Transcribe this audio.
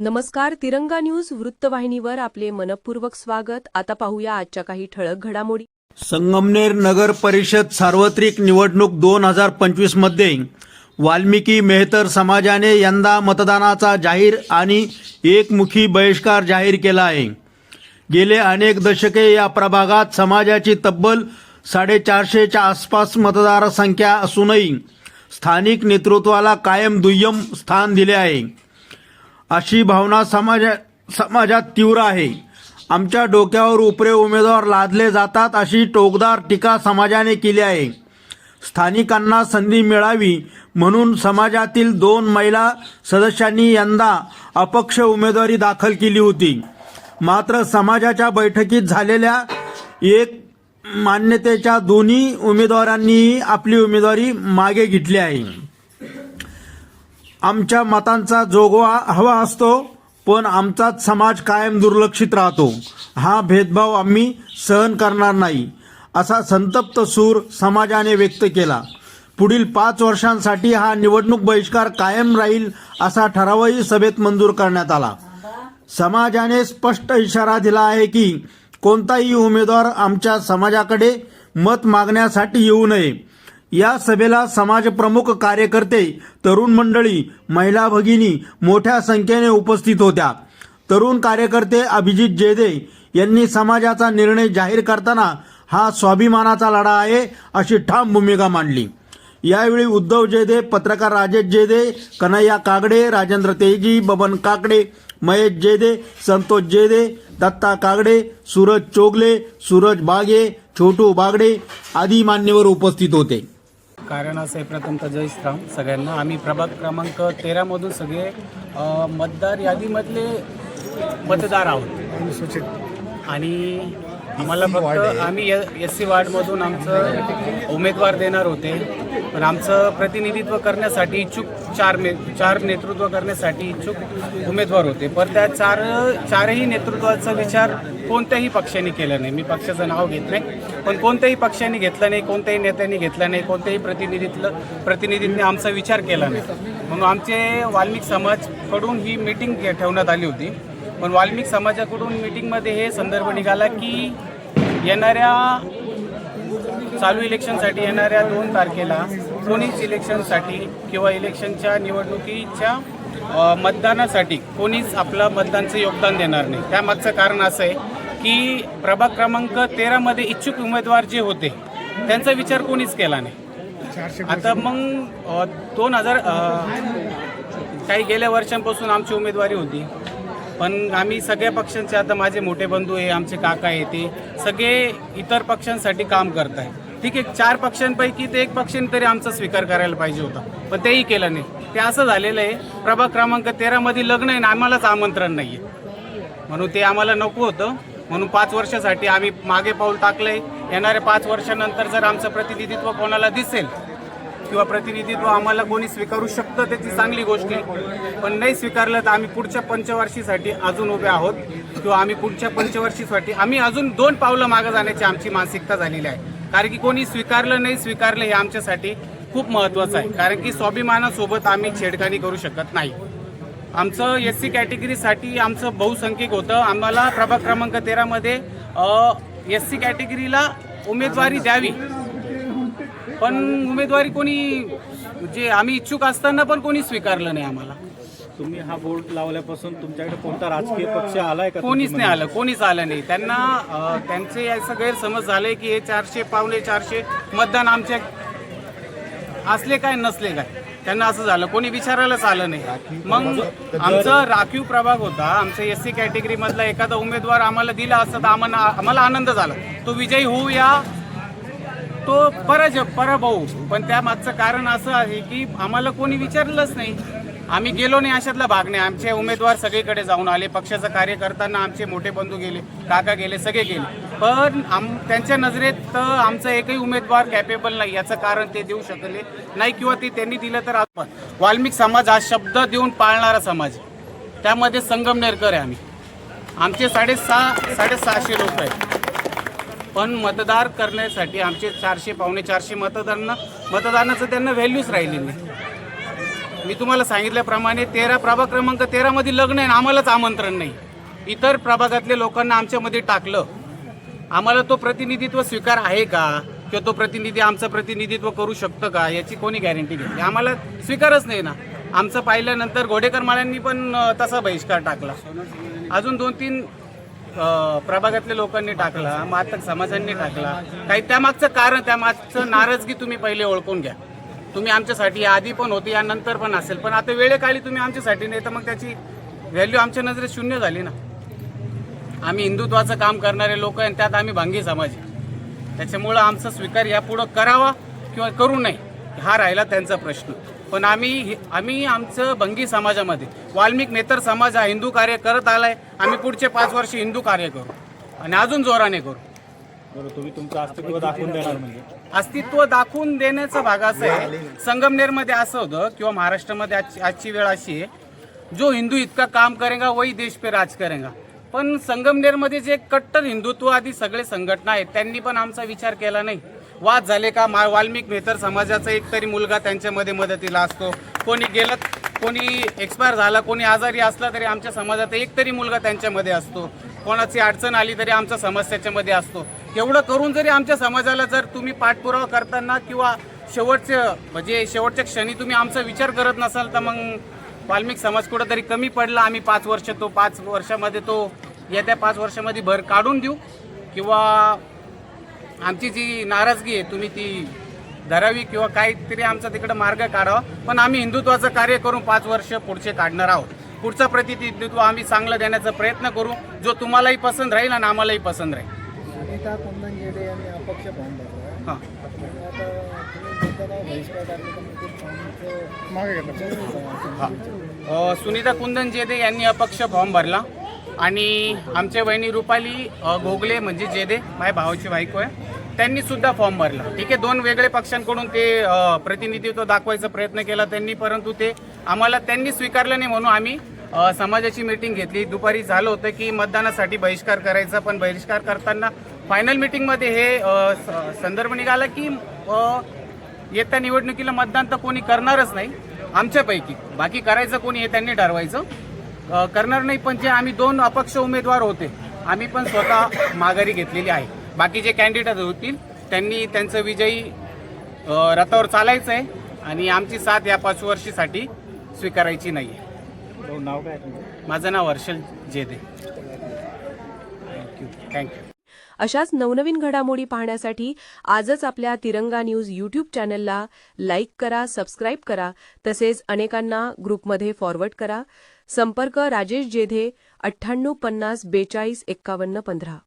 नमस्कार तिरंगा न्यूज वृत्तवाहिनीवर आपले मनपूर्वक स्वागत. आता पाहूया आजच्या काही ठळक घडामोडी. संगमनेर नगर परिषद सार्वत्रिक निवडणूक दोन हजार पंचवीसमध्ये वाल्मिकी मेहतर समाजाने यंदा मतदानाचा जाहीर आणि एकमुखी बहिष्कार जाहीर केला आहे. गेले अनेक दशके या प्रभागात समाजाची तब्बल साडेचारशेच्या आसपास मतदारसंख्या असूनही स्थानिक नेतृत्वाला कायम दुय्यम स्थान दिले आहे. अशी भावना समाजा समाजात तीव्र आहे. आमच्या डोक्यावर उपरे उमेदवार लादले जातात अशी टोकदार टीका समाजाने केली आहे. स्थानिकांना संधी मिळावी म्हणून समाजातील दोन महिला सदस्यांनी यंदा अपक्ष उमेदवारी दाखल केली होती. मात्र समाजाच्या बैठकीत झालेल्या एक मान्यतेच्या दोन्ही उमेदवारांनीही आपली उमेदवारी मागे घेतली आहे. आमच्या मतांचा जोगवा हवा असतो पण आमचाच समाज कायम दुर्लक्षित राहतो. हा भेदभाव आम्ही सहन करणार नाही असा संतप्त सूर समाजाने व्यक्त केला. पुढील पाच वर्षांसाठी हा निवडणूक बहिष्कार कायम राहील असा ठरावही सभेत मंजूर करण्यात आला. समाजाने स्पष्ट इशारा दिला आहे की कोणताही उमेदवार आमच्या समाजाकडे मत मागण्यासाठी येऊ नये. या सभेला समाजप्रमुख कार्यकर्ते तरुण मंडळी महिला भगिनी मोठ्या संख्येने उपस्थित होत्या. तरुण कार्यकर्ते अभिजित जेदे यांनी समाजाचा निर्णय जाहीर करताना हा स्वाभिमानाचा लढा आहे अशी ठाम भूमिका मांडली. यावेळी उद्धव जेदे पत्रकार राजेश जेदे कन्हैया कागडे राजेंद्र तेजी बबन काकडे महेश जेदे संतोष जेदे दत्ता कागडे सूरज चोगले सूरज बागे छोटू बागडे आदी मान्यवर उपस्थित होते. कारण असं आहे प्रथमतः जय श्रीराम सगळ्यांना. आम्ही प्रभाग क्रमांक तेरामधून सगळे अ, मतदार यादीमधले मतदार आहोत. अनुसूचित. आणि आम्हाला फक्त आम्ही एस सी वार्डमधून आमचं उमेदवार देणार होते. पण आमचं प्रतिनिधित्व करण्यासाठी इच्छुक चार मे चार नेतृत्व करण्यासाठी इच्छुक उमेदवार होते. पण त्या चार चारही नेतृत्वाचा विचार कोणत्याही पक्षाने केला नाही. मी पक्षाचं नाव घेत नाही. पण कोणत्याही पक्षाने घेतलं नाही कोणत्याही नेत्यांनी घेतलं नाही कोणत्याही प्रतिनिधीतलं प्रतिनिधींनी आमचा विचार केला नाही. म्हणून आमचे वाल्मिक समाजकडून ही मीटिंग ठेवण्यात आली होती. पण वाल्मिक समाजाकडून मीटिंगमध्ये हे संदर्भ निघाला की येणाऱ्या चालू इलेक्शनसाठी येणाऱ्या दोन तारखेला कोणीच इलेक्शनसाठी किंवा इलेक्शनच्या निवडणुकीच्या मतदानासाठी कोणीच आपलं मतदानचं योगदान देणार नाही. त्यामागचं कारण असं आहे की प्रभाग क्रमांक तेरामध्ये इच्छुक उमेदवार जे होते त्यांचा विचार कोणीच केला नाही. आता मग दोन हजार काही गेल्या वर्षांपासून आमची उमेदवारी होती. पण आम्ही सगळ्या पक्षांचे आता माझे मोठे बंधू आहे आमचे काका आहे ते सगळे इतर पक्षांसाठी काम करत आहे ठीक आहे चार पक्षांपैकी ते एक पक्षाने तरी आमचा स्वीकार करायला पाहिजे होता. पण तेही केलं नाही. ते असं झालेलं आहे प्रभाग क्रमांक तेरामध्ये लग्न आहे ना आम्हालाच आमंत्रण नाही आहे म्हणून ते आम्हाला नको होतं. म्हणून पाच वर्षासाठी आम्ही मागे पाऊल टाकलंय. येणाऱ्या पाच वर्षानंतर जर आमचं प्रतिनिधित्व कोणाला दिसेल किंवा प्रतिनिधित्व आम्हाला कोणी स्वीकारू शकतं त्याची चांगली गोष्ट आहे. पण नाही स्वीकारलं तर आम्ही पुढच्या पंचवर्षीसाठी अजून उभे आहोत. किंवा आम्ही पुढच्या पंचवर्षीसाठी आम्ही अजून दोन पावलं मागं जाण्याची आमची मानसिकता झालेली आहे. कारण की कोणी स्वीकारलं नाही स्वीकारलं हे आमच्यासाठी खूप महत्त्वाचं आहे. कारण की स्वाभिमानासोबत आम्ही छेडखानी करू शकत नाही. आमचं एस सी कॅटेगरीसाठी आमचं बहुसंख्यक होतं. आम्हाला प्रभाग क्रमांक तेरामध्ये एस सी कॅटेगरीला उमेदवारी द्यावी. पण उमेदवारी कोणी जे आम्ही इच्छुक असताना पण कोणी स्वीकारलं नाही आम्हाला. तुम्ही हा बोर्ड लावल्यापासून तुमच्याकडे कोणता राजकीय पक्ष आलाय का कोणीच नाही आलं कोणीच आलं नाही. त्यांना अ, त्यांचे असं गैरसमज झाले की हे चारशे पावणे चारशे मतदान आमच्या असले काय नसले काय. त्यांना असं झालं कोणी विचारायलाच आलं नाही. मग आमचं राखीव प्रभाग होता. आमचं एस सी कॅटेगरी मधला एखादा उमेदवार आम्हाला दिला असता तर आम्हाला आम्हाला आनंद झाला. तो विजयी होऊ या तो पराजय पराभाऊ. पण त्या मागचं कारण असं आहे की आम्हाला कोणी विचारलंच नाही. आम्ही गेलो नाही अशातला भाग नाही. आमचे उमेदवार सगळीकडे जाऊन आले. पक्षाचं कार्य करताना आमचे मोठे बंधू गेले काका गेले सगळे गेले. पण आम त्यांच्या नजरेत तर आमचा एकही उमेदवार कॅपेबल नाही. याचं कारण ते देऊ शकले नाही किंवा ते त्यांनी दिलं तर आपण वाल्मिक समाज हा शब्द देऊन पाळणारा समाज त्यामध्ये संगमनेरकर आहे आम्ही. आमचे साडेसहा साडेसहाशे लोक आहेत. पण मतदार करण्यासाठी आमचे चारशे पावणे चारशे मतदारांना मतदानाचं त्यांना व्हॅल्यूच राहिली नाही मी तुम्हाला सांगितल्याप्रमाणे तेरा प्रभाग क्रमांक तेरामध्ये लग्न आहे आणि आम्हालाच आमंत्रण नाही. इतर प्रभागातल्या लोकांना आमच्यामध्ये टाकलं. आम्हाला तो प्रतिनिधित्व स्वीकार आहे का? किंवा तो प्रतिनिधी आमचं प्रतिनिधित्व करू शकतं का? याची कोणी गॅरंटी घेतली आम्हाला स्वीकारच नाही ना. आमचं पाहिल्यानंतर घोडेकर माळ्यांनी पण तसा बहिष्कार टाकला. अजून दोन तीन प्रभागातल्या लोकांनी टाकला मातक समाजांनी टाकला. काही त्यामागचं कारण त्यामागचं नाराजगी तुम्ही पहिले ओळखून घ्या. तुम्ही आमच्यासाठी आधी पण होते यानंतर पण असेल. पण आता वेळेकाळी तुम्ही आमच्यासाठी नाही तर मग त्याची व्हॅल्यू आमच्या नजरेत शून्य झाली ना. आम्ही हिंदुत्वाचं काम करणारे लोक आहे आणि त्यात आम्ही भांगी समाज आहे. त्याच्यामुळं आमचा स्वीकार यापुढं करावा किंवा करू नये हा राहिला त्यांचा प्रश्न. पण आम्ही आम्ही आमचं भंगी समाजामध्ये वाल्मिक नेतर समाज हा हिंदू कार्य करत आलाय आम्ही पुढचे पाच वर्ष हिंदू कार्य करू आणि अजून जोराने करू. बरं तुम्ही तुमचं अस्तित्व दाखवून देणार म्हणजे? अस्तित्व दाखवून देण्याचा भाग असा आहे. संगमनेरमध्ये असं होतं किंवा महाराष्ट्रामध्ये आजची आजची वेळ अशी आहे जो हिंदू इतका काम करेगा वही देश पे राज करेगा. पण संगमनेरमध्ये जे कट्टर हिंदुत्ववादी सगळे संघटना आहेत त्यांनी पण आमचा विचार केला नाही. वाद झाले का? मा वाल्मिक मेहतर समाजाचा एक तरी मुलगा त्यांच्यामध्ये मदतीला असतो. कोणी गेलं कोणी एक्सपायर झाला कोणी आजारी असला तरी आमच्या समाजात एक तरी मुलगा त्यांच्यामध्ये असतो. कोणाची अडचण आली तरी आमचा समाज त्याच्यामध्ये असतो. एवढं करून जरी आमच्या समाजाला जर तुम्ही पाठपुरावा करताना किंवा शेवटच्या म्हणजे शेवटच्या क्षणी तुम्ही आमचा विचार करत नसाल तर मग वाल्मिक समाज कुठंतरी कमी पडला. आम्ही पाच वर्ष तो पाच वर्षामध्ये तो येत्या पाच वर्षामध्ये भर काढून देऊ. किंवा आमची जी नाराजगी आहे तुम्ही ती धरावी किंवा काहीतरी आमचा तिकडे मार्ग काढावा. पण आम्ही हिंदुत्वाचं कार्य करून पाच वर्ष पुढचे काढणार आहोत. पुढचं प्रतिनिधित्व आम्ही चांगलं देण्याचा प्रयत्न करू. जो तुम्हालाही पसंत राहील आणि आम्हालाही पसंत राहील. सुनीता कुंदन हां. जेदे यांनी अपक्ष फॉर्म भरला. आणि आमच्या बहिणी रुपाली गोगले म्हणजे जेदे माझ्या भावाची बायको आहे. त्यांनी सुद्धा फॉर्म भरला. ठीक आहे दोन वेगळे पक्षांकडून ते प्रतिनिधित्व दाखवायचा प्रयत्न केला त्यांनी परंतु ते आम्हाला त्यांनी स्वीकारलं नाही म्हणून आम्ही समाजाची मीटिंग घेतली. दुपारी झालं होतं की मतदानासाठी बहिष्कार करायचा पण बहिष्कार करताना फायनल मीटिंगमध्ये हे स- संदर्भ निघाला की येत्या निवडणुकीला मतदान तर कोणी करणारच नाही आमच्यापैकी. बाकी करायचं कोणी हे त्यांनी ठरवायचं. करणार नाही पण जे आम्ही दोन अपक्ष उमेदवार होते आम्ही पण स्वतः माघारी घेतलेली आहे. बाकी जे कॅन्डिडेट होतील त्यांनी त्यांचं विजयी रथावर चालायचं आहे आणि आमची साथ या पाच वर्षीसाठी स्वीकारायची नाही आहे नाव काय आहे तुमचं? माझं नाव हर्षल जेदे. थँक्यू थँक्यू अशाच नवनवीन घडामोडी पाहण्यासाठी आजच आपल्या तिरंगा न्यूज यूट्यूब चॅनलला लाईक करा सबस्क्राईब करा तसेच अनेकांना ग्रुपमध्ये फॉरवर्ड करा. संपर्क राजेश जेधे अठ्ठ्याण्णव पन्नास बेचाळीस एक्कावन्न पंधरा.